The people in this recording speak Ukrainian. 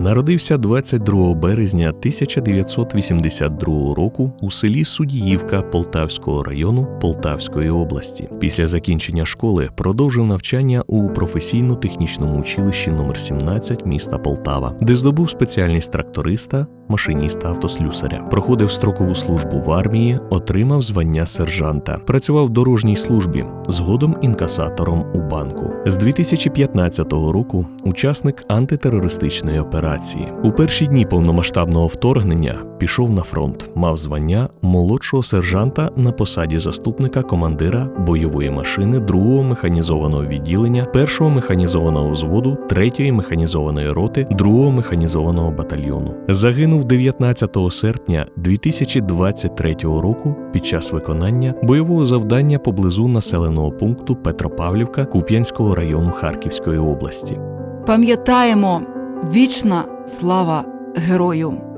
народився 22 березня 1982 року у селі Судіївка Полтавського району Полтавської області. Після закінчення школи продовжив навчання у професійно-технічному училищі номер 17 міста Полтава, де здобув спеціальність тракториста, машиніста автослюсаря. Проходив строкову службу в армії, отримав звання сержанта. Працював в дорожній службі, згодом інкасатором у банку. З 2015 року учасник антитерористичної операції. У перші дні повномасштабного вторгнення пішов на фронт, мав звання молодшого сержанта на посаді заступника командира бойової машини 2-го механізованого відділення 1-го механізованого взводу 3-ї механізованої роти 2-го механізованого батальйону. Загинув 19 серпня 2023 року під час виконання бойового завдання поблизу населеного пункту Петропавлівка Куп'янського району Харківської області. Пам'ятаємо вічна слава герою!